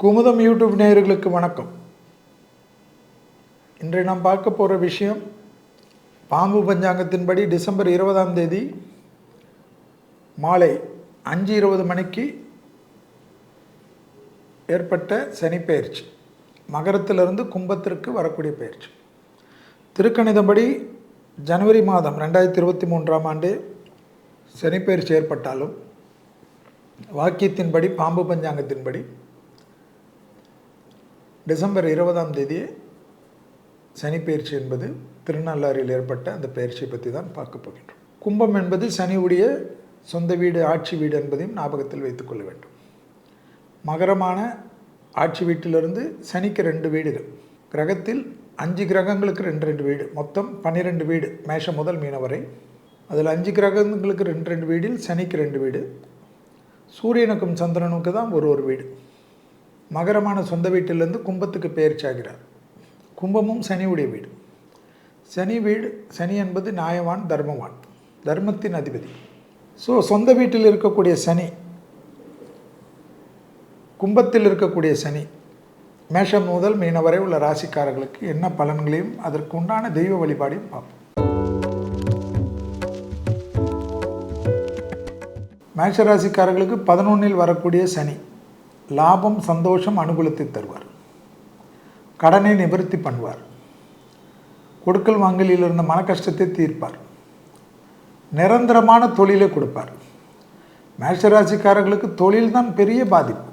Kumudam YouTube நேயர்களுக்கு வணக்கம். இன்று நாம் பார்க்க போகிற விஷயம் பாம்பு பஞ்சாங்கத்தின்படி டிசம்பர் இருபதாம் தேதி மாலை அஞ்சு இருபது மணிக்கு ஏற்பட்ட சனிப்பெயர்ச்சி மகரத்திலிருந்து கும்பத்திற்கு வரக்கூடிய பயிற்சி திருக்கணிதப்படி ஜனவரி மாதம் ரெண்டாயிரத்தி இருபத்தி மூன்றாம் ஆண்டு சனிப்பெயர்ச்சி ஏற்பட்டாலும் வாக்கியத்தின்படி பாம்பு பஞ்சாங்கத்தின்படி டிசம்பர் இருபதாம் தேதி சனிப்பெயர்ச்சி என்பது திருநள்ளாறில் ஏற்பட்ட அந்த பயிற்சியை பற்றி தான் பார்க்க போகின்றோம். கும்பம் என்பது சனியுடைய சொந்த வீடு ஆட்சி வீடு என்பதையும் ஞாபகத்தில் வைத்துக்கொள்ள வேண்டும். மகரமான ஆட்சி வீட்டிலிருந்து சனிக்கு ரெண்டு வீடுகள். கிரகத்தில் அஞ்சு கிரகங்களுக்கு ரெண்டு ரெண்டு வீடு. மொத்தம் பன்னிரெண்டு வீடு மேஷம் முதல் மீன வரை. அதில் அஞ்சு கிரகங்களுக்கு ரெண்டு ரெண்டு வீடில் சனிக்கு ரெண்டு வீடு. சூரியனுக்கும் சந்திரனுக்கு தான் ஒரு ஒரு வீடு. மகரமான சொந்த வீட்டிலேருந்து கும்பத்துக்கு பெயர்ச்சி ஆகிறார் கும்பமும் சனியுடைய வீடு. சனி வீடு சனி என்பது நியாயவான் தர்மவான் தர்மத்தின் அதிபதி. ஸோ சொந்த வீட்டில் இருக்கக்கூடிய சனி கும்பத்தில் இருக்கக்கூடிய சனி மேஷம் முதல் மீன வரை உள்ள ராசிக்காரர்களுக்கு என்ன பலன்களையும் அதற்கு உண்டான தெய்வ வழிபாடையும் பார்ப்போம். மேஷ ராசிக்காரர்களுக்கு பதினொன்றில் வரக்கூடிய சனி லாபம் சந்தோஷம் அனுகூலத்தை தருவார். கடனை நிவர்த்தி பண்ணுவார். கொடுக்கல் வாங்கலில் இருந்த மன கஷ்டத்தை தீர்ப்பார். நிரந்தரமான தொழிலை கொடுப்பார். மேஷராசிக்காரர்களுக்கு தொழில் தான் பெரிய பாதிப்பு.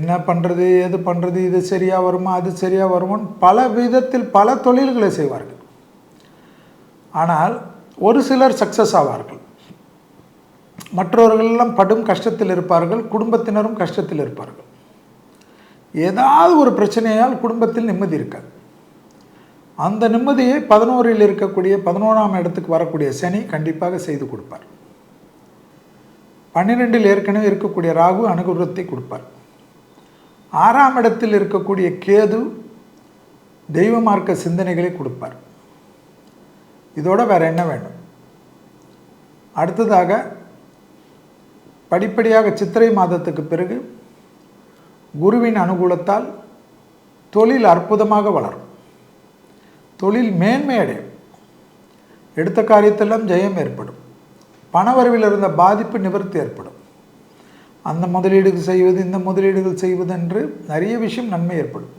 என்ன பண்ணுறது எது பண்ணுறது இது சரியாக வருமா அது சரியாக வருமான்னு பல விதத்தில் பல தொழில்களை செய்வார்கள். ஆனால் ஒரு சிலர் சக்ஸஸ் ஆவார்கள். மற்றவர்களெல்லாம் படும் கஷ்டத்தில் இருப்பார்கள் குடும்பத்தினரும் கஷ்டத்தில் இருப்பார்கள். ஏதாவது ஒரு பிரச்சனையால் குடும்பத்தில் நிம்மதி இருக்காது. அந்த நிம்மதியை பதினோரில் இருக்கக்கூடிய பதினோராம் இடத்துக்கு வரக்கூடிய சனி கண்டிப்பாக செய்து கொடுப்பார். பன்னிரெண்டில் ஏற்கனவே இருக்கக்கூடிய ராகு அனுகூலத்தை கொடுப்பார். ஆறாம் இடத்தில் இருக்கக்கூடிய கேது தெய்வ மார்க்க சிந்தனைகளை கொடுப்பார். இதோட வேற என்ன வேண்டும் அடுத்ததாக படிப்படியாக சித்திரை மாதத்துக்கு பிறகு குருவின் அனுகூலத்தால் தொழில் அற்புதமாக வளரும். தொழில் மேன்மை அடையும் எடுத்த காரியத்தெல்லாம் ஜெயம் ஏற்படும். பணவரவில் இருந்த பாதிப்பு நிவர்த்தி ஏற்படும். அந்த முதலீடுகள் செய்வது இந்த முதலீடுகள் செய்வது என்று நிறைய விஷயம் நன்மை ஏற்படும்.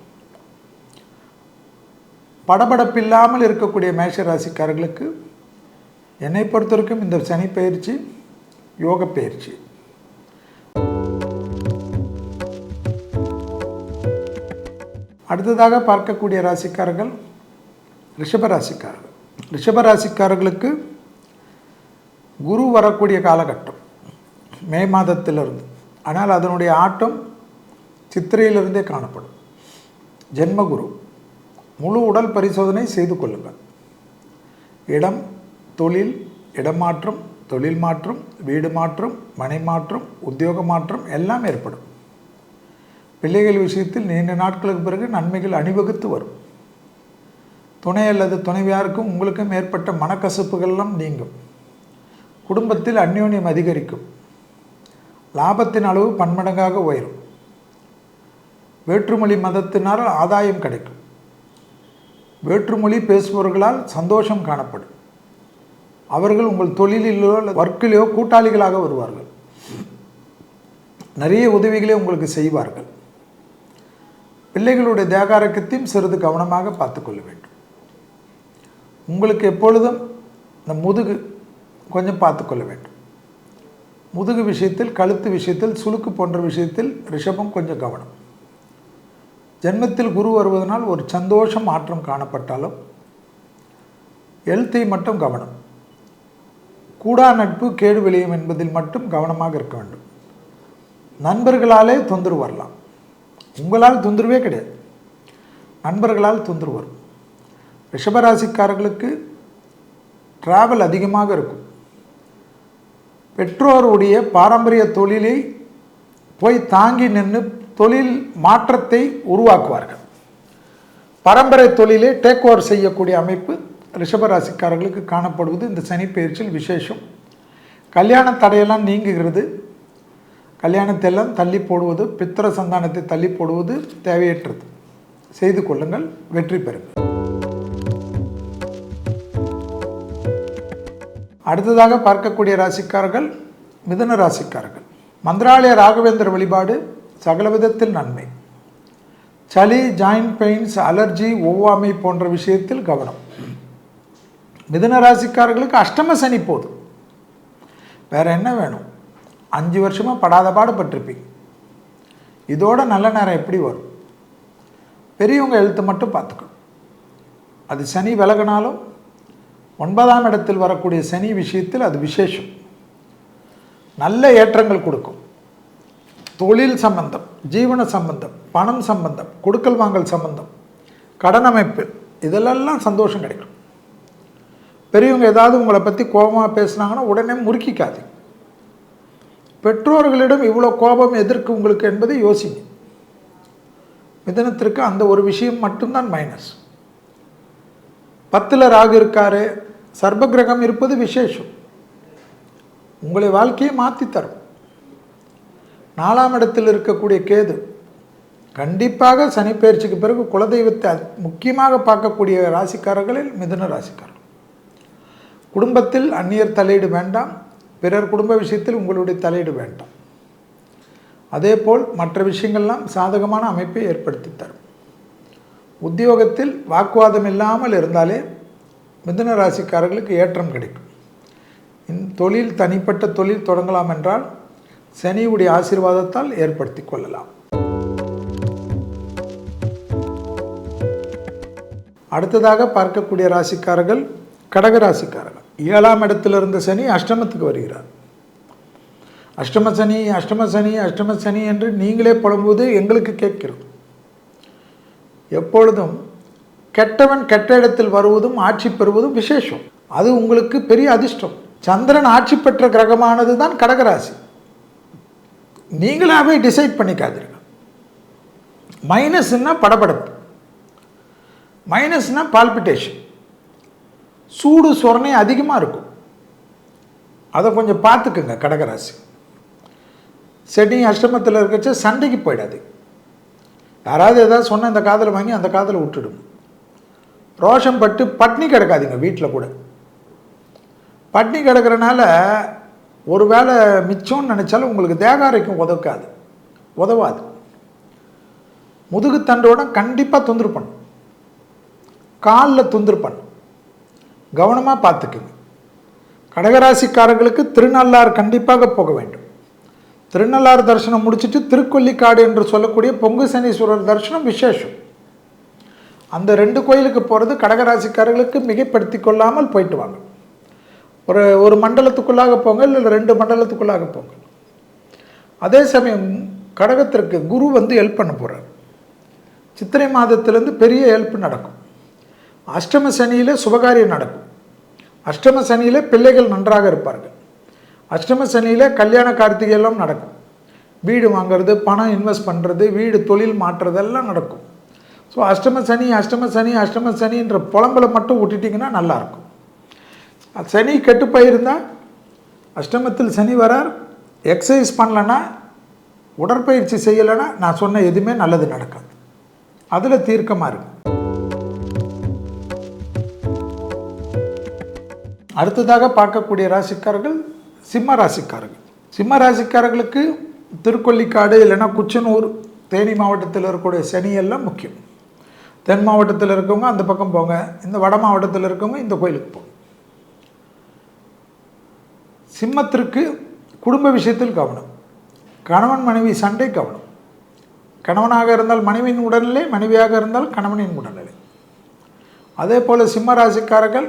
படபடப்பில்லாமல் இருக்கக்கூடிய மேஷ ராசிக்காரர்களுக்கு என்னை பொறுத்தவரைக்கும் இந்த சனி பயிற்சி யோக பயிற்சி அடுத்ததாக பார்க்கக்கூடிய ராசிக்காரர்கள் ரிஷப ராசிக்காரர்கள் குரு வரக்கூடிய காலகட்டம் மே மாதத்திலிருந்து. ஆனால் அதனுடைய ஆட்டம் சித்திரையிலிருந்தே காணப்படும். ஜென்மகுரு முழு உடல் பரிசோதனை செய்து கொள்ளுங்கள். இடம் தொழில் இடமாற்றம் தொழில் மாற்றம் வீடு மாற்றம் மனை மாற்றம் உத்தியோக மாற்றம் எல்லாம் ஏற்படும். பிள்ளைகள் விஷயத்தில் நீண்ட நாட்களுக்கு பிறகு நன்மைகள் அணிவகுத்து வரும். துணை அல்லது துணைவியாருக்கும் உங்களுக்கும் ஏற்பட்ட மனக்கசப்புகள்லாம் நீங்கும். குடும்பத்தில் அந்யோன்யம் அதிகரிக்கும். லாபத்தின் அளவு பன்மடங்காக உயரும். வேற்றுமொழி மதத்தினால் ஆதாயம் கிடைக்கும். வேற்றுமொழி பேசுபவர்களால் சந்தோஷம் காணப்படும். அவர்கள் உங்கள் தொழிலிலோ ஒர்க்கிலோ கூட்டாளிகளாக வருவார்கள். நிறைய உதவிகளை உங்களுக்கு செய்வார்கள். பிள்ளைகளுடைய தேகாரக்கத்தையும் சிறிது கவனமாக பார்த்துக்கொள்ள வேண்டும். உங்களுக்கு எப்பொழுதும் இந்த முதுகு கொஞ்சம் பார்த்துக்கொள்ள வேண்டும். முதுகு விஷயத்தில் கழுத்து விஷயத்தில் சுளுக்கு போன்ற விஷயத்தில் ரிஷபம் கொஞ்சம் கவனம். ஜென்மத்தில் குரு வருவதனால் ஒரு சந்தோஷம் மாற்றம் காணப்பட்டாலும் எழுத்தை மட்டும் கவனம். கூடா நட்பு கேடு விளையும் என்பதில் மட்டும் கவனமாக இருக்க வேண்டும். நண்பர்களாலே தொந்தரவு வரலாம். உங்களால் தொந்தரவே கிடையாது. நண்பர்களால் தொந்தரவு வரும். ரிஷபராசிக்காரர்களுக்கு டிராவல் அதிகமாக இருக்கும். பெற்றோருடைய பாரம்பரிய தொழிலை போய் தாங்கி நின்று தொழில் மாற்றத்தை உருவாக்குவார்கள். பரம்பரை தொழிலை டேக் ஓவர் செய்யக்கூடிய அமைப்பு ரிஷபராசிக்காரர்களுக்கு காணப்படுவது இந்த சனி பயிற்சியில் விசேஷம். கல்யாண தடையெல்லாம் நீங்குகிறது. கல்யாணத்தை எல்லாம் தள்ளி போடுவது பித்திர சந்தானத்தை தள்ளி போடுவது தேவையற்றது. செய்து கொள்ளுங்கள் வெற்றி பெறுங்கள். அடுத்ததாக பார்க்கக்கூடிய ராசிக்காரர்கள் மிதுன ராசிக்காரர்கள். மந்திராலய ராகவேந்திர வழிபாடு சகல விதத்தில் நன்மை. சளி ஜாயிண்ட் பெயின்ஸ் அலர்ஜி ஒவ்வாமை போன்ற விஷயத்தில் கவனம். மிதுன ராசிக்காரர்களுக்கு அஷ்டம சனி போதும். வேற என்ன வேணும்? அஞ்சு வருஷமாக படாத பாடுபட்டிருப்பீங்க. இதோட நல்ல நேரம் எப்படி வரும்? பெரியவங்க எழுத்து மட்டும் பார்த்துக்கணும். அது சனி விலகினாலும் ஒன்பதாம் இடத்தில் வரக்கூடிய சனி விஷயத்தில் அது விசேஷம். நல்ல ஏற்றங்கள் கொடுக்கும். தொழில் சம்பந்தம் ஜீவன சம்பந்தம் பணம் சம்பந்தம் கொடுக்கல் வாங்கல் சம்பந்தம் கடன் அமைப்பு இதெல்லாம் சந்தோஷம் கிடைக்கும். பெரியவங்க ஏதாவது உங்களை பற்றி கோபமாக பேசுனாங்கன்னா உடனே முறுக்கிக்காது பெற்றோர்களிடம் இவ்வளோ கோபம் எதற்கு உங்களுக்கு என்பதை யோசிங்க. மிதனத்திற்கு அந்த ஒரு விஷயம் மட்டும்தான் மைனஸ் பத்தில் ராகு இருக்காரு சர்ப கிரகம் இருப்பது விசேஷம். உங்களை வாழ்க்கையை மாற்றி தரும். நாலாம் இடத்தில் இருக்கக்கூடிய கேது கண்டிப்பாக சனிப்பெயர்ச்சிக்கு பிறகு குலதெய்வத்தை முக்கியமாக பார்க்கக்கூடிய ராசிக்காரர்களில் மிதன ராசிக்காரர்கள் குடும்பத்தில் அந்நியர் தலையீடு வேண்டாம் பிறர் குடும்ப விஷயத்தில் உங்களுடைய தலையீடு வேண்டாம். அதேபோல் மற்ற விஷயங்கள்லாம் சாதகமான அமைப்பை ஏற்படுத்தி தரும். உத்தியோகத்தில் வாக்குவாதம் இல்லாமல் இருந்தாலே மிதுன ராசிக்காரர்களுக்கு ஏற்றம் கிடைக்கும். இந்த தொழில் தனிப்பட்ட தொழில் தொடங்கலாம் என்றால் சனியுடைய ஆசீர்வாதத்தால் ஏற்படுத்தி கொள்ளலாம். அடுத்ததாக பார்க்கக்கூடிய ராசிக்காரர்கள் கடக ராசிக்காரர்கள். ஏழாம் இடத்துல இருந்த சனி அஷ்டமத்துக்கு வருகிறார். அஷ்டம சனி அஷ்டம சனி அஷ்டம சனி என்று நீங்களே புலம்புவது எங்களுக்கு கேட்கிறோம். எப்பொழுதும் கெட்டவன் கெட்ட இடத்தில் வருவதும் ஆட்சி பெறுவதும் விசேஷம். அது உங்களுக்கு பெரிய அதிர்ஷ்டம். சந்திரன் ஆட்சி பெற்ற கிரகமானது தான் கடகராசி. நீங்களாவே டிசைட் பண்ணிக்காதீர்கள். மைனஸ்னா படபடப்பு. மைனஸ்னா பால்பிட்டேஷன் சூடு சொரணை அதிகமாக இருக்கும். அதை கொஞ்சம் பார்த்துக்குங்க கடகராசி. செடி அஷ்டமத்தில் இருக்கச்ச சண்டைக்கு போயிடாது யாராவது ஏதாவது சொன்ன இந்த காதில் வாங்கி அந்த காதில் விட்டுடும் ரோஷம் பட்டு பட்னி கிடக்காதீங்க வீட்டில் கூட. பட்னி கிடக்கிறனால ஒரு வேளை மிச்சம்னு நினச்சாலும் உங்களுக்கு தேகாரைக்கும் உதவுக்காது. உதவாது. முதுகுத்தண்டோட கண்டிப்பாக தொந்தரவு பண்ணும். காலில் தொந்தரவு பண்ணும். கவனமாக பார்த்துக்குங்க. கடகராசிக்காரர்களுக்கு திருநள்ளாறு கண்டிப்பாக போக வேண்டும். திருநள்ளாறு தரிசனம் முடிச்சிட்டு திருக்கொல்லிக்காடு என்று சொல்லக்கூடிய பொங்கு சனீஸ்வரர் தரிசனம் விசேஷம். அந்த ரெண்டு கோயிலுக்கு போகிறது கடகராசிக்காரர்களுக்கு மிகைப்படுத்தி கொள்ளாமல் போயிட்டு வாங்க. ஒரு ஒரு மண்டலத்துக்குள்ளாக போங்க இல்லை ரெண்டு மண்டலத்துக்குள்ளாக போங்க. அதே சமயம் கடகத்திற்கு குரு வந்து ஹெல்ப் பண்ண போகிறார் சித்திரை மாதத்திலேருந்து பெரிய ஹெல்ப் நடக்கும். அஷ்டம சனியில் சுபகாரியம் நடக்கும். அஷ்டம சனியில் பிள்ளைகள் நன்றாக இருப்பார்கள். அஷ்டம சனியில் கல்யாண கார்த்திகையெல்லாம் நடக்கும். வீடு வாங்குறது பணம் இன்வெஸ்ட் பண்ணுறது வீடு தொழில் மாற்றுறதெல்லாம் நடக்கும். ஸோ அஷ்டம சனி அஷ்டம சனி அஷ்டம சனின்ற புலம்பலை மட்டும் விட்டுட்டிங்கன்னா நல்லாயிருக்கும் சனி கெட்டு போயிருந்தால் அஷ்டமத்தில் சனி வரார் எக்ஸசைஸ் பண்ணலன்னா உடற்பயிற்சி செய்யலைன்னா நான் சொன்ன எதுவுமே நல்லது நடக்காது. அதில் தீர்க்கமாக இருக்கும். அடுத்ததாக பார்க்கக்கூடிய ராசிக்காரர்கள் சிம்ம ராசிக்காரர்கள். சிம்ம ராசிக்காரர்களுக்கு திருக்கொல்லிக்காடு இல்லைன்னா குச்சனூர் தேனி மாவட்டத்தில் இருக்கக்கூடிய சனி எல்லாம் முக்கியம். தென் மாவட்டத்தில் இருக்கவங்க அந்த பக்கம் போங்க. இந்த வட மாவட்டத்தில் இருக்கவங்க இந்த கோயிலுக்கு போங்க. சிம்மத்திற்கு குடும்ப விஷயத்தில் கவனம். கணவன் மனைவி சண்டை கவனம். கணவனாக இருந்தால் மனைவியின் உடல்நிலை மனைவியாக இருந்தால் கணவனின் உடல்நிலை. அதே போல் சிம்ம ராசிக்காரர்கள்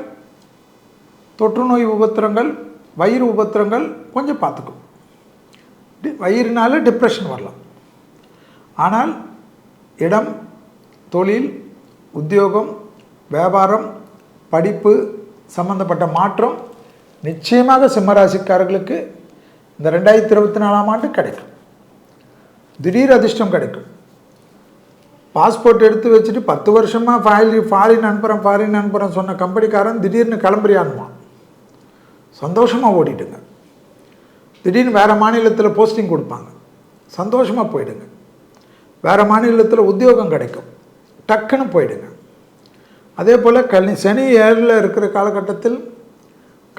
தொற்று நோய் உபத்திரங்கள் வயிறு உபத்திரங்கள் கொஞ்சம் பார்த்துக்கும். டி- வயிறுனால டிப்ரெஷன் வரலாம். ஆனால் இடம் தொழில் உத்தியோகம் வியாபாரம் படிப்பு சம்பந்தப்பட்ட மாற்றம் நிச்சயமாக சிம்மராசிக்காரர்களுக்கு இந்த ரெண்டாயிரத்தி இருபத்தி நாலாம் ஆண்டு கிடைக்கும். திடீர் அதிர்ஷ்டம் கிடைக்கும். பாஸ்போர்ட் எடுத்து வச்சுட்டு பத்து வருஷமாக ஃபாரின் ஃபாரின் அனுப்புகிறேன் ஃபாரின் அனுப்புகிறேன் சொன்ன கம்பெனிக்காரன் திடீர்னு கிளம்புறியானுமா சந்தோஷமாக ஓடிடுங்க. திடீர்னு வேறு மாநிலத்தில் போஸ்டிங் கொடுப்பாங்க. சந்தோஷமாக போயிடுங்க. வேறு மாநிலத்தில் உத்தியோகம் கிடைக்கும். டக்குன்னு போயிடுங்க. அதே போல் கல் சனி ஏழில் இருக்கிற காலகட்டத்தில்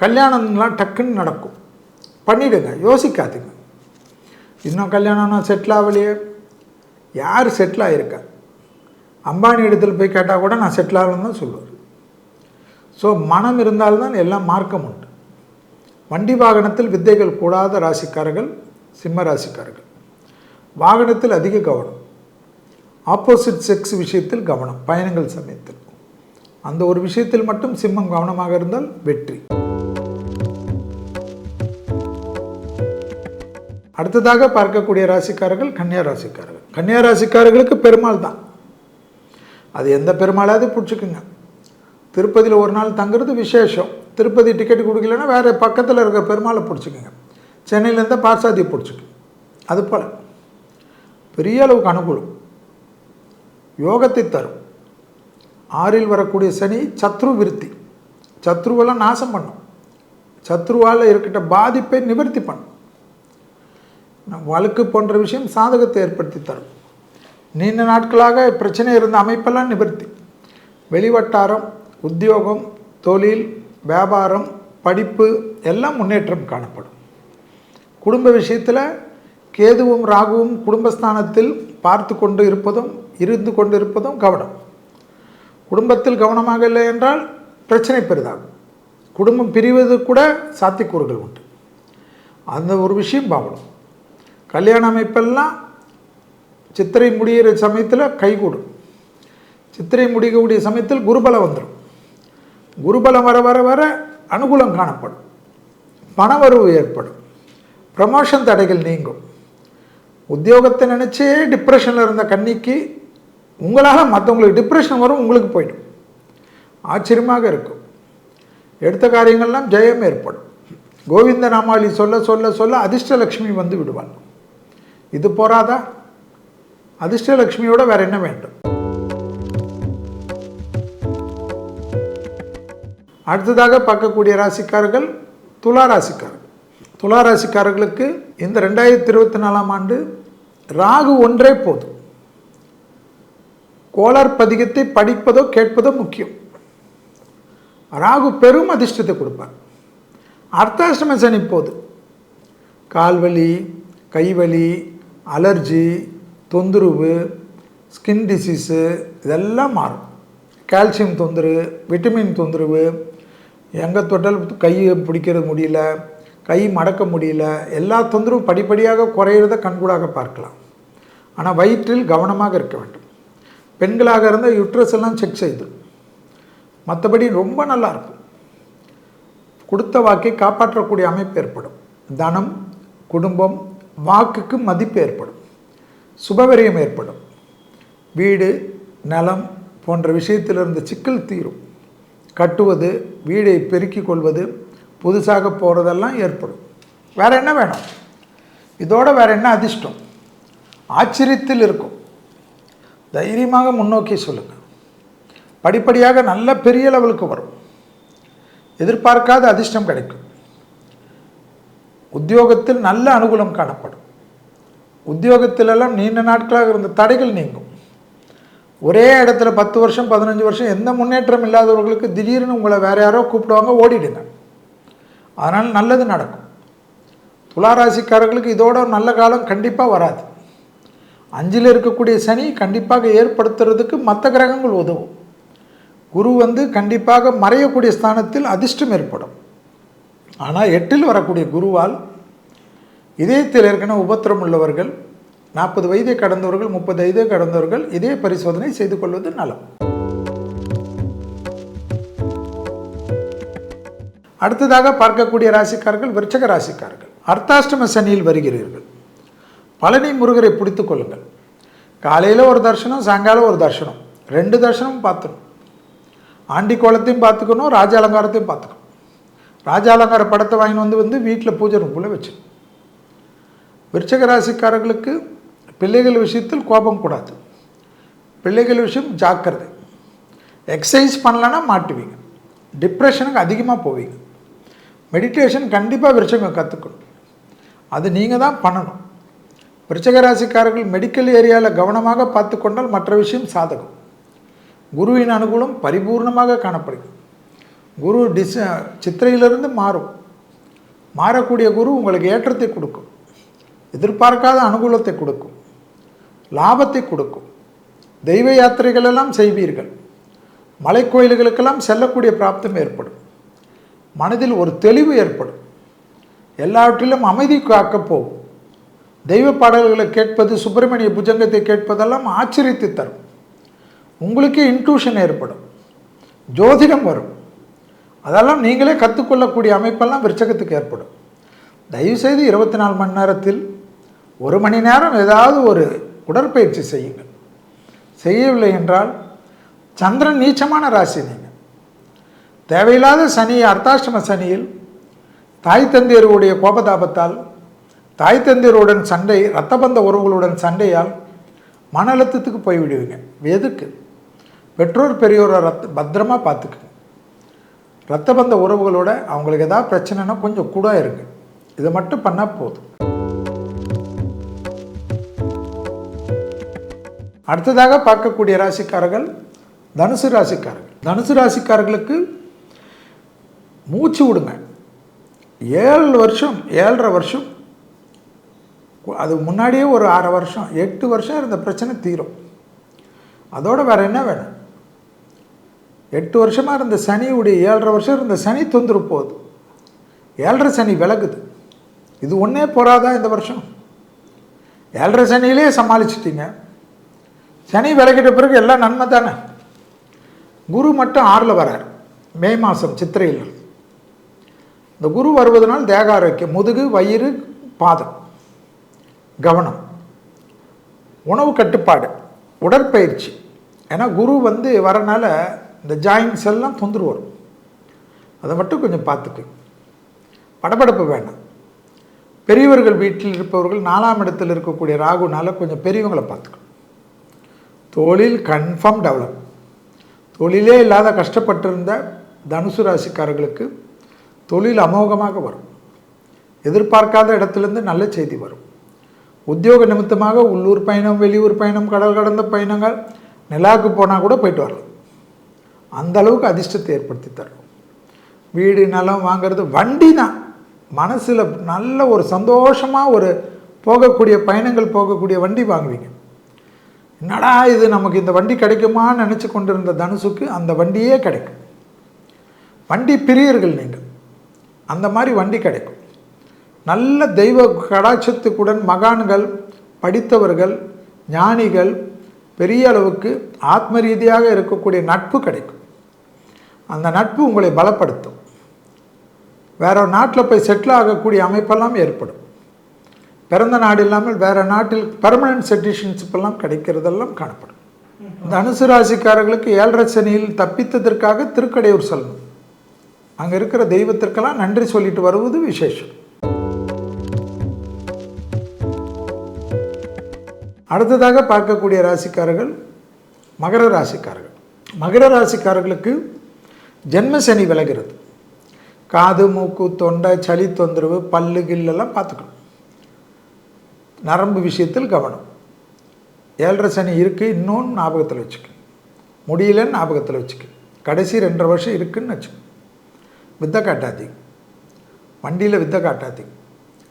கல்யாணம்லாம் டக்குன்னு நடக்கும். பண்ணிவிடுங்க யோசிக்காதீங்க. இன்னும் கல்யாணம்னா செட்டில் ஆகலையே. யார் செட்டில் ஆகிருக்கா அம்பானி இடத்துல போய் கேட்டால் கூட நான் செட்டில் ஆகலன்னு தான் சொல்லுவார். ஸோ மனம் இருந்தால்தான் எல்லாம் மார்க்கம் உண்டு. வண்டி வாகனத்தில் வித்தைகள் கூடாத ராசிக்காரர்கள் சிம்ம ராசிக்காரர்கள். வாகனத்தில் அதிக கவனம். ஆப்போசிட் செக்ஸ் விஷயத்தில் கவனம் பயணங்கள் சமயத்தில். அந்த ஒரு விஷயத்தில் மட்டும் சிம்மம் கவனமாக இருந்தால் வெற்றி. அடுத்ததாக பார்க்கக்கூடிய ராசிக்காரர்கள் கன்னியா ராசிக்காரர்கள். கன்னியா ராசிக்காரர்களுக்கு பெருமாள் தான். அது எந்த பெருமாளாவது பிடிச்சிக்குங்க. திருப்பதியில் ஒரு நாள் தங்குறது விசேஷம். திருப்பதி டிக்கெட் கொடுக்கலன்னா வேறு பக்கத்தில் இருக்கிற பெருமாளை பிடிச்சிக்கோங்க. சென்னையிலேருந்து பாசாதி பிடிச்சிக்கோங்க. அது போல். பெரிய அளவுக்கு அனுகூலம். யோகத்தை தரும். ஆறில் வரக்கூடிய சனி சத்ரு விருத்தி. சத்ருவெல்லாம் நாசம் பண்ணும். சத்ருவால் இருக்கிட்ட பாதிப்பை நிவர்த்தி பண்ணும். வழக்கு போன்ற விஷயம் சாதகத்தை ஏற்படுத்தி தரும். நீண்ட நாட்களாக பிரச்சனை இருந்த அமைப்பெல்லாம் நிவர்த்தி. வெளிவட்டாரம் உத்தியோகம் தொழில் வியாபாரம் படிப்பு எல்லாம் முன்னேற்றம் காணப்படும். குடும்ப விஷயத்தில் கேதுவும் ராகுவும் குடும்பஸ்தானத்தில் பார்த்து கொண்டு இருப்பதும் இருந்து கொண்டு இருப்பதும் கவனம். குடும்பத்தில் கவனமாக இல்லை என்றால் பிரச்சனை பெரிதாகும். குடும்பம் பிரிவது கூட சாத்தியக்கூறுகள் உண்டு. அந்த ஒரு விஷயம் பார்க்கணும் கல்யாண அமைப்பெல்லாம் சித்திரை முடிகிற சமயத்தில் கைகூடும். சித்திரை முடிக்கக்கூடிய சமயத்தில் குருபலம் வந்துடும் குருபலம் வர வர வர அனுகூலம் காணப்படும். பணவரவு ஏற்படும். ப்ரமோஷன் தடைகள் நீங்கும். உத்தியோகத்தை நினச்சே டிப்ரெஷனில் இருந்த கன்னிக்கு உங்களால் மற்றவங்களுக்கு டிப்ரெஷன் வரும் உங்களுக்கு போயிடும். ஆச்சரியமாக இருக்கும். எடுத்த காரியங்கள்லாம் ஜெயம் ஏற்படும். கோவிந்த நாமாளி சொல்ல சொல்ல சொல்ல அதிர்ஷ்டலக்ஷ்மி வந்து விடுவாள். இது போராதா? அதிர்ஷ்டலக்ஷ்மியோட வேறு என்ன வேண்டும்? அடுத்ததாக பார்க்கக்கூடிய ராசிக்காரர்கள் துலா ராசிக்காரர்கள். துலா ராசிக்காரர்களுக்கு இந்த ரெண்டாயிரத்தி இருபத்தி நாலாம் ஆண்டு ராகு ஒன்றே போதும். கோளார் பதிகத்தை படிப்பதோ கேட்பதோ முக்கியம். ராகு பெரும் அதிர்ஷ்டத்தை கொடுப்பார். அர்த்தாஷ்டம சனி போது கால்வலி கைவலி அலர்ஜி தொந்தரவு ஸ்கின் டிசீஸு இதெல்லாம் மாறும். கால்சியம் தொந்தரவு விட்டமின் தொந்தரவு எங்கே தொட்டால் கையை பிடிக்கிறது முடியல கை மடக்க முடியல எல்லா தொந்தரவும் படிப்படியாக குறையிறத கண்கூடாக பார்க்கலாம். ஆனால் வயிற்றில் கவனமாக இருக்க வேண்டும். பெண்களாக இருந்தால் யுட்ரஸ் எல்லாம் செக் செய்து. மற்றபடி ரொம்ப நல்லாயிருக்கும் கொடுத்த வாக்கை காப்பாற்றக்கூடிய அமைப்பு ஏற்படும். தனம் குடும்பம் வாக்குக்கு மதிப்பு ஏற்படும். சுபவரியம் ஏற்படும். வீடு நலம் போன்ற விஷயத்திலிருந்து சிக்கல் தீரும். கட்டுவது வீடை பெருக்கிக் கொள்வது புதுசாக போகிறதெல்லாம் ஏற்படும். வேறு என்ன வேணும்? இதோட வேறு என்ன அதிர்ஷ்டம்? ஆச்சரியத்தில் இருக்கும். தைரியமாக முன்னோக்கி சொல்லுங்கள் படிப்படியாக நல்ல பெரிய லெவலுக்கு வரும். எதிர்பார்க்காத அதிர்ஷ்டம் கிடைக்கும். உத்தியோகத்தில் நல்ல அனுகூலம் காணப்படும். உத்தியோகத்திலெல்லாம் நீண்ட நாட்களாக இருந்த தடைகள் நீங்கும். ஒரே இடத்துல பத்து வருஷம் பதினஞ்சு வருஷம் எந்த முன்னேற்றம் இல்லாதவர்களுக்கு திடீர்னு உங்களை வேறு யாரோ கூப்பிடுவாங்க ஓடிடுங்க. அதனால் நல்லது நடக்கும். துளாராசிக்காரர்களுக்கு இதோட ஒரு நல்ல காலம் கண்டிப்பாக வராது. அஞ்சில் இருக்கக்கூடிய சனி கண்டிப்பாக ஏற்படுத்துறதுக்கு மற்ற கிரகங்கள் உதவும். குரு வந்து கண்டிப்பாக மறையக்கூடிய ஸ்தானத்தில் அதிர்ஷ்டம் ஏற்படும். ஆனால் எட்டில் வரக்கூடிய குருவால் இதயத்தில் ஏற்கனவே உபத்திரம் உள்ளவர்கள் நாற்பது வயதை கடந்தவர்கள் முப்பது வயதை கடந்தவர்கள் இதே பரிசோதனை செய்து கொள்வது நலம். அடுத்ததாக பார்க்கக்கூடிய ராசிக்காரர்கள் விருச்சக ராசிக்காரர்கள். அர்த்தாஷ்டம சனியில் வருகிறீர்கள். பழனி முருகரை பிடித்து கொள்ளுங்கள். காலையில் ஒரு தர்ஷனம் சாயங்காலம் ஒரு தர்ஷனம் ரெண்டு தர்ஷனமும் பார்த்துக்கணும். ஆண்டி கோலத்தையும் பார்த்துக்கணும் ராஜ அலங்காரத்தையும் பார்த்துக்கணும். ராஜ அலங்கார படத்தை வாங்கி வந்து வந்து வீட்டில் பூஜை ரூமில் வச்சுக்கணும். விருச்சக ராசிக்காரர்களுக்கு பிள்ளைகள் விஷயத்தில் கோபம் கூடாது. பிள்ளைகள் விஷயம் ஜாக்கிரதை. எக்ஸசைஸ் பண்ணலன்னா மாட்டுவீங்க. டிப்ரெஷனுக்கு அதிகமாக போவீங்க. மெடிடேஷன் கண்டிப்பாக விருச்சகம் கற்றுக்கணும் அது நீங்கள் தான் பண்ணணும். விருச்சக ராசிக்காரர்கள் மெடிக்கல் ஏரியாவில் கவனமாக பார்த்து கொண்டால் மற்ற விஷயம் சாதகம். குருவின் அனுகூலம் பரிபூர்ணமாக காணப்படுகிறது. குரு டிஸ் சித்திரையிலிருந்து மாறும். மாறக்கூடிய குரு உங்களுக்கு ஏற்றத்தை கொடுக்கும். எதிர்பார்க்காத அனுகூலத்தை கொடுக்கும். லாபத்தை கொடுக்கும். தெய்வ யாத்திரைகள் எல்லாம் செய்வீர்கள். மலைக்கோயில்களுக்கெல்லாம் செல்லக்கூடிய பிராப்தம் ஏற்படும். மனதில் ஒரு தெளிவு ஏற்படும். எல்லாவற்றிலும் அமைதி காக்கப் போகும். தெய்வ பாடல்களை கேட்பது சுப்பிரமணிய புஜங்கத்தை கேட்பதெல்லாம் ஆச்சரியத்தை தரும். உங்களுக்கே இன்ட்யூஷன் ஏற்படும். ஜோதிடம் வரும். அதெல்லாம் நீங்களே கற்றுக்கொள்ளக்கூடிய அமைப்பெல்லாம் விருச்சகத்துக்கு ஏற்படும். தயவுசெய்து இருபத்தி நாலு மணி நேரத்தில் ஒரு மணி நேரம் ஏதாவது ஒரு உடற்பயிற்சி செய்யுங்கள். செய்யவில்லை என்றால் சந்திரன் நீச்சமான ராசி நீங்கள் தேவையில்லாத சனி அர்த்தாஷ்டம சனியில் தாய் தந்தையருடைய கோபதாபத்தால் தாய் தந்தையருடன் சண்டை இரத்தபந்த உறவுகளுடன் சண்டையால் மன அழுத்தத்துக்கு போய்விடுவீங்க. எதுக்கு? பெற்றோர் பெரியோரை ரத்த பத்திரமாக பார்த்துக்குங்க. ரத்தபந்த உறவுகளோட அவங்களுக்கு ஏதாவது பிரச்சனைனா கொஞ்சம் கூட இருக்கு. இதை மட்டும் பண்ணால் போதும். அடுத்ததாக பார்க்கக்கூடிய ராசிக்காரர்கள் தனுசு ராசிக்காரர்கள். தனுசு ராசிக்காரர்களுக்கு மூச்சு விடுங்க. ஏழு வருஷம் ஏழரை வருஷம் அது முன்னாடியே ஒரு ஆறு வருஷம் எட்டு வருஷம் இருந்த பிரச்சனை தீரும். அதோடு வேறு என்ன வேணும்? எட்டு வருஷமாக இருந்த சனியுடைய ஏழரை வருஷம் இருந்த சனி தொந்தரவு போகுது. ஏழரை சனி விலகுது. இது ஒன்றே போகாதா இந்த வருஷம்? ஏழரை சனியிலே சமாளிச்சிட்டிங்க. சனி விலகிட்ட பிறகு எல்லாம் நன்மை தானே? குரு மட்டும் ஆறில் வரார். மே மாதம் சித்திரையில். இந்த குரு வருவதனால் தேக ஆரோக்கியம் முதுகு வயிறு பாதம். கவனம். உணவு கட்டுப்பாடு. உடற்பயிற்சி. ஏன்னா குரு வந்து வரனால இந்த ஜாயின்ஸ் எல்லாம் தொந்தரவு வரும். அதை மட்டும் கொஞ்சம் பார்த்துக்கு. படபடப்பு வேண்டாம் பெரியவர்கள் வீட்டில் இருப்பவர்கள் நாலாம் இடத்தில் இருக்கக்கூடிய ராகுனால கொஞ்சம் பெரியவங்களை பார்த்துக்கணும். தொழில் கன்ஃபார்ம் டெவலப் தொழிலே இல்லாத கஷ்டப்பட்டிருந்த தனுசு ராசிக்காரர்களுக்கு தொழில் அமோகமாக வரும். எதிர்பார்க்காத இடத்துலேருந்து நல்ல செய்தி வரும். உத்தியோக நிமித்தமாக உள்ளூர் பயணம் வெளியூர் பயணம் கடல் கடந்த பயணங்கள் நிலாவுக்கு போனால் கூட போயிட்டு வரலாம். அந்த அளவுக்கு அதிர்ஷ்டத்தை ஏற்படுத்தி தரும். வீடு நிலம் வாங்கிறது வண்டி தான் மனசில் நல்ல ஒரு சந்தோஷமாக ஒரு போகக்கூடிய பயணங்கள் போகக்கூடிய வண்டி வாங்குவீங்க. என்னடா இது நமக்கு இந்த வண்டி கிடைக்குமான்னு நினச்சி கொண்டிருந்த தனுசுக்கு அந்த வண்டியே கிடைக்கும். வண்டி பிரியர்கள் நீங்கள். அந்த மாதிரி வண்டி கிடைக்கும். நல்ல தெய்வ கடாட்சத்துக்குடன் மகான்கள் படித்தவர்கள் ஞானிகள் பெரிய அளவுக்கு ஆத்ம ரீதியாக இருக்கக்கூடிய நட்பு கிடைக்கும். அந்த நட்பு உங்களை பலப்படுத்தும். வேற ஒரு நாட்டில் போய் செட்டில் ஆகக்கூடிய அமைப்பெல்லாம் ஏற்படும். பிறந்த நாடு இல்லாமல் வேறு நாட்டில் பெர்மனன்ட் சிட்டிஷன்ஷிப்பெல்லாம் கிடைக்கிறதெல்லாம் காணப்படும். இந்த அனுசு ராசிக்காரர்களுக்கு ஏழரை சனியில் தப்பித்ததற்காக திருக்கடையூர் செல்லணும். அங்கே இருக்கிற தெய்வத்திற்கெல்லாம் நன்றி சொல்லிட்டு வருவது விசேஷம். அடுத்ததாக பார்க்கக்கூடிய ராசிக்காரர்கள் மகர ராசிக்காரர்கள். மகர ராசிக்காரர்களுக்கு ஜென்ம சனி விலகிறது. காது மூக்கு தொண்டை சளி தொந்தரவு பல்லு கில்லெல்லாம் பார்த்துக்கணும். நரம்பு விஷயத்தில் கவனம். ஏழரை சனி இருக்குது இன்னொன்று ஞாபகத்தில் வச்சுக்க. முடியலன்னு ஞாபகத்தில் வச்சுக்க. கடைசி ரெண்டரை வருஷம் இருக்குன்னு வச்சுக்கோங்க வித்தை காட்டாதீங்க வண்டியில் வித்தை காட்டாதீங்க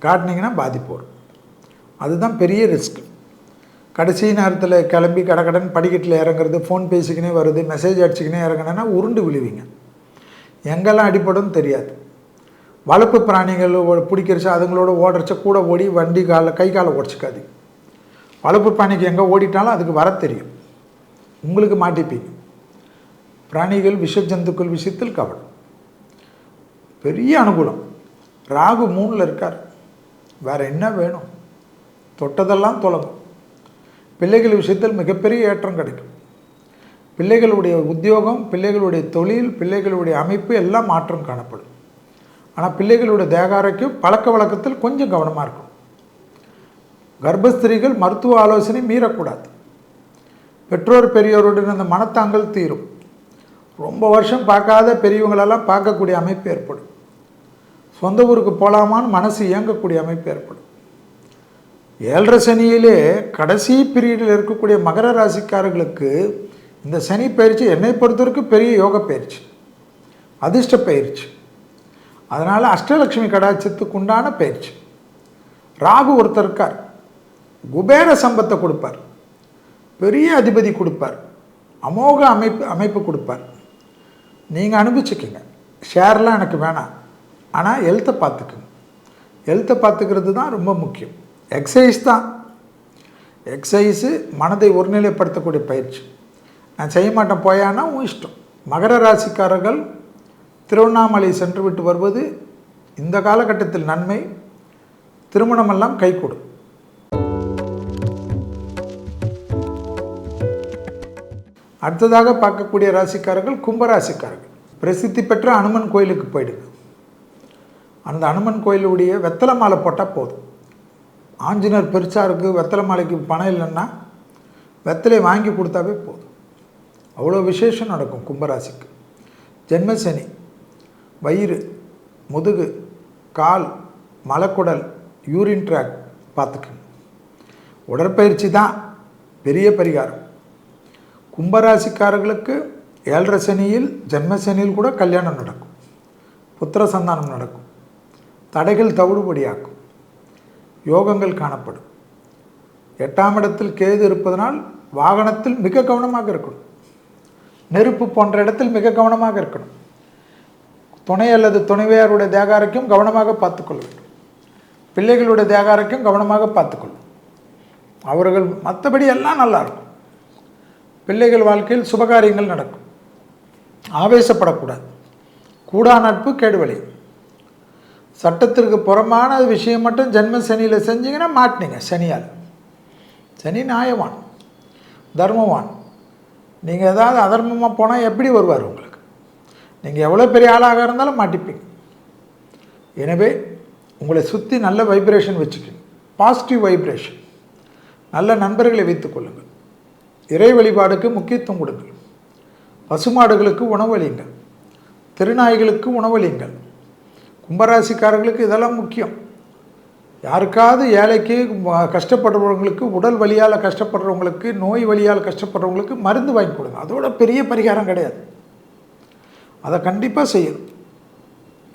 காட்டினீங்கன்னா பாதிப்பு வரும். அதுதான் பெரிய ரிஸ்க். கடைசி நேரத்தில் கிளம்பி கடக்கடன் படிக்கட்டில் இறங்குறது ஃபோன் பேசிக்கினே வருது மெசேஜ் அடிச்சுக்கினே இறங்கினேன்னா உருண்டு விழுவீங்க. எங்கெல்லாம் அடிப்படும் தெரியாது. வளர்ப்பு பிராணிகள் பிடிக்கிறச்சு அதுங்களோட ஓடுறச்ச கூட ஓடி வண்டி காலில் கை காலை உடச்சிக்காது வளர்ப்பு பிராணிக்கு எங்கே ஓடிட்டாலும் அதுக்கு வர தெரியும். உங்களுக்கு மாட்டிப்பீங்க. பிராணிகள் விஷ ஜந்துக்கள் விஷயத்தில் கவலை. பெரிய அனுகூலம். ராகு மூணில் இருக்கார். வேறு என்ன வேணும்? தொட்டதெல்லாம் தொலவும் பிள்ளைகள் விஷயத்தில் மிகப்பெரிய ஏற்றம் கிடைக்கும். பிள்ளைகளுடைய உத்தியோகம் பிள்ளைகளுடைய தொழில் பிள்ளைகளுடைய அமைப்பு எல்லாம் மாற்றம் காணப்படும். ஆனால் பிள்ளைகளுடைய தேகாரோக்கியம் பழக்க வழக்கத்தில் கொஞ்சம் கவனமாக இருக்கும் கர்ப்பஸ்திரீகள் மருத்துவ ஆலோசனை மீறக்கூடாது. பெற்றோர் பெரியோருடன் அந்த மனத்தாங்கல் தீரும். ரொம்ப வருஷம் பார்க்காத பெரியவங்களெல்லாம் பார்க்கக்கூடிய அமைப்பு ஏற்படும். சொந்த ஊருக்கு போகலாமான்னு மனசு இயங்கக்கூடிய அமைப்பு ஏற்படும். ஏழரை சனியிலே கடைசி பீரியடில் இருக்கக்கூடிய மகர ராசிக்காரர்களுக்கு இந்த சனி பயிற்சி என்னை பொறுத்தவரைக்கும் பெரிய யோக பயிற்சி. அதிர்ஷ்ட பயிற்சி. அதனால் அஷ்டலட்சுமி கடாட்சத்துக்கு உண்டான பயிற்சி. ராகு ஒருத்தர் இருக்கார். குபேர சம்பத்தை கொடுப்பார். பெரிய அதிபதி கொடுப்பார். அமோக அமைப்பு அமைப்பு கொடுப்பார். நீங்கள் அனுபவிச்சுக்கோங்க. ஷேர்லாம் எனக்கு வேணாம். ஆனால் ஹெல்த்தை பார்த்துக்குங்க. ஹெல்த்தை பார்த்துக்கிறது தான் ரொம்ப முக்கியம். எக்ஸசைஸ் தான். எக்ஸசைஸு மனதை ஒருநிலைப்படுத்தக்கூடிய பயிற்சி. நான் செய்ய மாட்டேன் போயான்னா உன் இஷ்டம். மகர ராசிக்காரர்கள் திருவண்ணாமலை சென்று விட்டு வருவது இந்த காலகட்டத்தில் நன்மை. திருமணமெல்லாம் கைகூடும். அடுத்ததாக பார்க்கக்கூடிய ராசிக்காரர்கள் கும்பராசிக்காரர்கள். பிரசித்தி பெற்ற அனுமன் கோயிலுக்கு போயிடுங்க. அந்த அனுமன் கோயிலுடைய வெத்தலை மாலை போட்டால் போதும். ஆஞ்சநேயர் பெருசாக இருக்குது வெத்தலை மாலைக்கு பணம் இல்லைன்னா வெத்தலை வாங்கி கொடுத்தாவே போதும். அவ்வளோ விசேஷம் நடக்கும் கும்பராசிக்கு. ஜென்மசனி வயிறு முதுகு கால் மலக்குடல் யூரின் ட்ராக் பார்த்துக்கங்க உடற்பயிற்சி தான் பெரிய பரிகாரம். கும்பராசிக்காரர்களுக்கு ஏழரை சனியில் ஜென்மசனியில் கூட கல்யாணம் நடக்கும். புத்திர சந்தானம் நடக்கும். தடைகள் தவிடுபடியாக்கும். யோகங்கள் காணப்படும். எட்டாம் இடத்தில் கேது இருப்பதனால் வாகனத்தில் மிக கவனமாக இருக்கணும். நெருப்பு போன்ற இடத்தில் மிக கவனமாக இருக்கணும். துணை அல்லது துணைவியாருடைய தேகாரைக்கும் கவனமாக பார்த்துக்கொள்ள வேண்டும். பிள்ளைகளுடைய தேகாரைக்கும் கவனமாக பார்த்துக்கொள்ளும். அவர்கள் மற்றபடி எல்லாம் நல்லாயிருக்கும் பிள்ளைகள் வாழ்க்கையில் சுபகாரியங்கள் நடக்கும். ஆவேசப்படக்கூடாது. கூடா நட்பு கேடுவழி சட்டத்திற்கு புறமான விஷயம் மட்டும் ஜென்ம சனியில் செஞ்சீங்கன்னா மாட்டினீங்க சனியால். சனி நியாயவான் தர்மவான். நீங்கள் ஏதாவது அதர்மமாக போனால் எப்படி வருவார் உங்களுக்கு நீங்கள் எவ்வளோ பெரிய ஆளாக இருந்தாலும் மாட்டிப்பீங்க. எனவே உங்களை சுற்றி நல்ல வைப்ரேஷன் வச்சுக்கணும் பாசிட்டிவ் வைப்ரேஷன் நல்ல நண்பர்களை வைத்துக் கொள்ளுங்கள். இறை வழிபாடுக்கு முக்கியத்துவம் கொடுங்கள். பசுமாடுகளுக்கு உணவளியுங்கள் திருநாய்களுக்கு உணவளியுங்கள் கும்பராசிக்காரர்களுக்கு இதெல்லாம் முக்கியம். யாருக்காவது ஏழைக்கு கஷ்டப்படுறவங்களுக்கு உடல் வலியால் கஷ்டப்படுறவங்களுக்கு நோய் வலியால் கஷ்டப்படுறவங்களுக்கு மருந்து வாங்கி கொடுங்க. அதோட பெரிய பரிகாரம் கிடையாது. அதை கண்டிப்பாக செய்யணும்.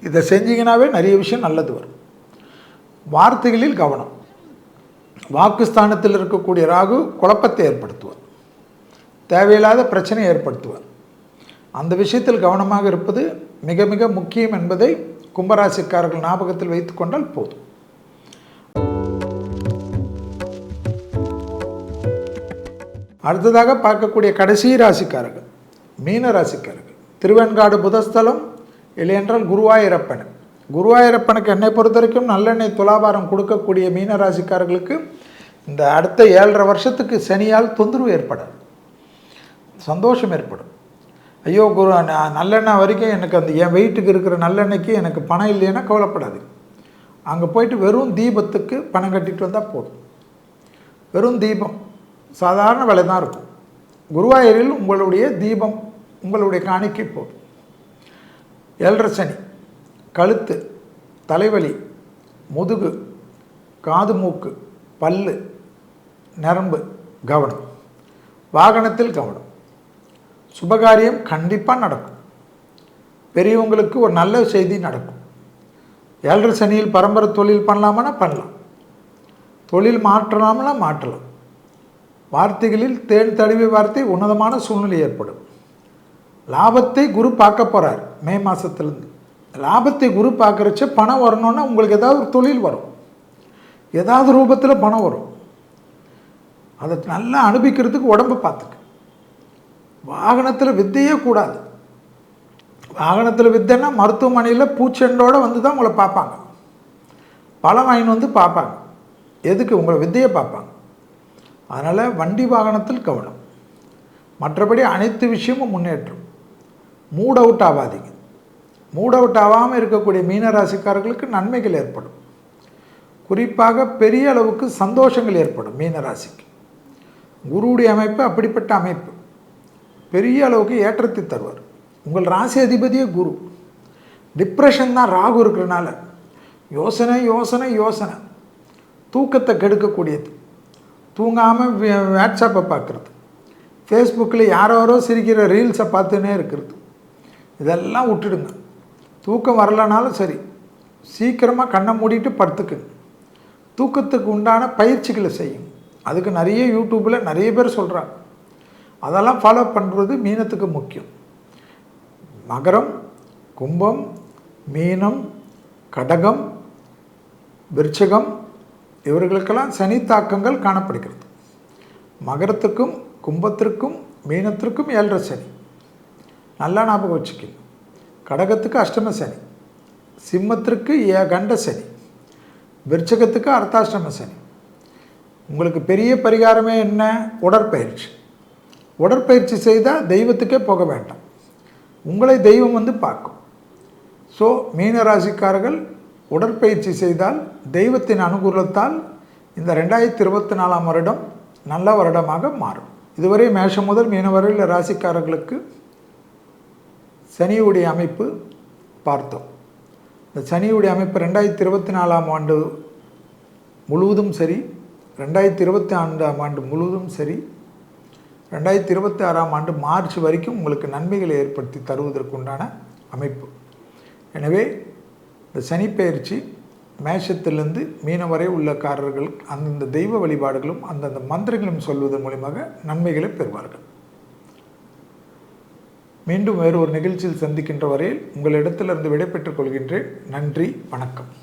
இதை செஞ்சீங்கன்னாவே நிறைய விஷயம் நல்லது வரும். வார்த்தைகளில் கவனம். வாக்குஸ்தானத்தில் இருக்கக்கூடிய ராகு குழப்பத்தை ஏற்படுத்துவார். தேவையில்லாத பிரச்சனை ஏற்படுத்துவார். அந்த விஷயத்தில் கவனமாக இருப்பது மிக மிக முக்கியம் என்பதை கும்பராசிக்காரர்கள் ஞாபகத்தில் வைத்துக்கொண்டால் போதும். அடுத்ததாக பார்க்கக்கூடிய கடைசி ராசிக்காரர்கள் மீன ராசிக்காரர்கள். திருவெண்காடு புதஸ்தலம் இல்லையென்றால் குருவாயூரப்பன். குருவாயூரப்பனுக்கு என்னை பொறுத்த வரைக்கும் நல்லெண்ணெய் துலாபாரம் கொடுக்கக்கூடிய மீனராசிக்காரர்களுக்கு இந்த அடுத்த ஏழரை வருஷத்துக்கு சனியால் தொந்தரவு ஏற்படாது சந்தோஷம் ஏற்படும். ஐயோ குரு நல்லெண்ணெய் வரைக்கும் எனக்கு அந்த என் வெயிட்டுக்கு இருக்கிற நல்லெண்ணெய்க்கு எனக்கு பணம் இல்லைன்னா கவலைப்படாது. அங்கே போயிட்டு வெறும் தீபத்துக்கு பணம் கட்டிட்டு வந்தால் போதும். வெறும் தீபம். சாதாரண விலை தான் இருக்கும். குருவாயூரில் உங்களுடைய தீபம் உங்களுடைய காணிக்கை போதும் ஏழரை சனி கழுத்து தலைவலி முதுகு காது மூக்கு பல்லு நரம்பு கவனம். வாகனத்தில் கவனம். சுபகாரியம் கண்டிப்பாக நடக்கும். பெரியவங்களுக்கு ஒரு நல்ல செய்தி நடக்கும். ஏழரை சனியில் பரம்பரை தொழில் பண்ணலாமான்னா பண்ணலாம். தொழில் மாற்றலாம்னா மாற்றலாம். வார்த்தைகளில் தேன் தழுவிய வார்த்தை உன்னதமான சூழ்நிலை ஏற்படும். லாபத்தை குரு பார்க்க போகிறார் மே மாதத்துலேருந்து லாபத்தை குரு பார்க்குறச்ச பணம் வரணுன்னா உங்களுக்கு ஏதாவது ஒரு தொழில் வரும். ஏதாவது ரூபத்தில் பணம் வரும். அதை நல்லா அனுபவிக்கிறதுக்கு உடம்பு பார்த்துக்கு. வாகனத்தில் வித்தையே கூடாது. வாகனத்தில் வித்தைன்னா மருத்துவமனையில் பூச்செண்டோடு வந்து தான் உங்களை பார்ப்பாங்க. பழம் வாங்கின்னு வந்து பார்ப்பாங்க. எதுக்கு? உங்களை வித்தையை பார்ப்பாங்க. அதனால் வண்டி வாகனத்தில் கவனம். மற்றபடி அனைத்து விஷயமும் முன்னேற்றம். மூட் அவுட் ஆகாதீங்க மூட் அவுட் ஆகாமல் இருக்கக்கூடிய மீனராசிக்காரர்களுக்கு நன்மைகள் ஏற்படும். குறிப்பாக பெரிய அளவுக்கு சந்தோஷங்கள் ஏற்படும் மீனராசிக்கு. குருவுடைய அமைப்பு அப்படிப்பட்ட அமைப்பு. பெரிய அளவுக்கு ஏற்றத்தை தருவார். உங்கள் ராசி அதிபதியே குரு. டிப்ரெஷன் தான் ராகு இருக்கிறனால. யோசனை யோசனை யோசனை. தூக்கத்தை கெடுக்கக்கூடியது. தூங்காமல் வாட்ஸ்அப்பை பார்க்குறது. ஃபேஸ்புக்கில் யாரோ யாரோ சிரிக்கிற ரீல்ஸை பார்த்துன்னே இருக்கிறது. இதெல்லாம் விட்டுடுங்க. தூக்கம் வரலனாலும் சரி சீக்கிரமாக கண்ணை மூடிட்டு படுத்துக்குங்க. தூக்கத்துக்கு உண்டான பயிற்சிகளை செய்யும் அதுக்கு நிறைய யூடியூப்பில் நிறைய பேர் சொல்கிறாங்க அதெல்லாம் ஃபாலோ பண்ணுறது மீனத்துக்கு முக்கியம். மகரம் கும்பம் மீனம் கடகம் விருச்சகம் இவர்களுக்கெல்லாம் சனி தாக்கங்கள் காணப்படுகிறது. மகரத்துக்கும் கும்பத்திற்கும் மீனத்திற்கும் ஏழரை சனி. நல்லா ஞாபகம் வச்சுக்கணும் கடகத்துக்கு அஷ்டம சனி சிம்மத்திற்கு ஏ கண்ட சனி விருச்சகத்துக்கு அர்த்தாஷ்டம சனி. உங்களுக்கு பெரிய பரிகாரமே என்ன? உடற்பயிற்சி. உடற்பயிற்சி செய்தால் தெய்வத்துக்கே போக வேண்டாம். உங்களை தெய்வம் வந்து பார்க்கும். ஸோ மீனராசிக்காரர்கள் உடற்பயிற்சி செய்தால் தெய்வத்தின் அனுகூலத்தால் இந்த ரெண்டாயிரத்தி இருபத்தி நாலாம் வருடம் நல்ல வருடமாக மாறும். இதுவரை மேஷம் முதல் மீனவரில் ராசிக்காரர்களுக்கு சனியுடைய அமைப்பு பார்த்தோம். இந்த சனியுடைய அமைப்பு ரெண்டாயிரத்தி இருபத்தி நாலாம் ஆண்டு முழுவதும் சரி ரெண்டாயிரத்தி இருபத்தி ஆண்டாம் ஆண்டு முழுவதும் சரி ரெண்டாயிரத்தி இருபத்தி ஆறாம் ஆண்டு மார்ச் வரைக்கும் உங்களுக்கு நன்மைகளை ஏற்படுத்தி தருவதற்குண்டான அமைப்பு. எனவே இந்த சனிப்பெயர்ச்சி மேஷத்திலிருந்து மீனம் வரை உள்ளக்காரர்கள் அந்தந்த தெய்வ வழிபாடுகளும் அந்தந்த மந்திரங்களும் சொல்வதன் மூலியமாக நன்மைகளை பெறுவார்கள். மீண்டும் வேறு ஒரு நிகழ்ச்சியில் சந்திக்கின்ற வரையில் உங்களிடத்திலிருந்து விடைபெற்றுக் கொள்கின்றேன். நன்றி வணக்கம்.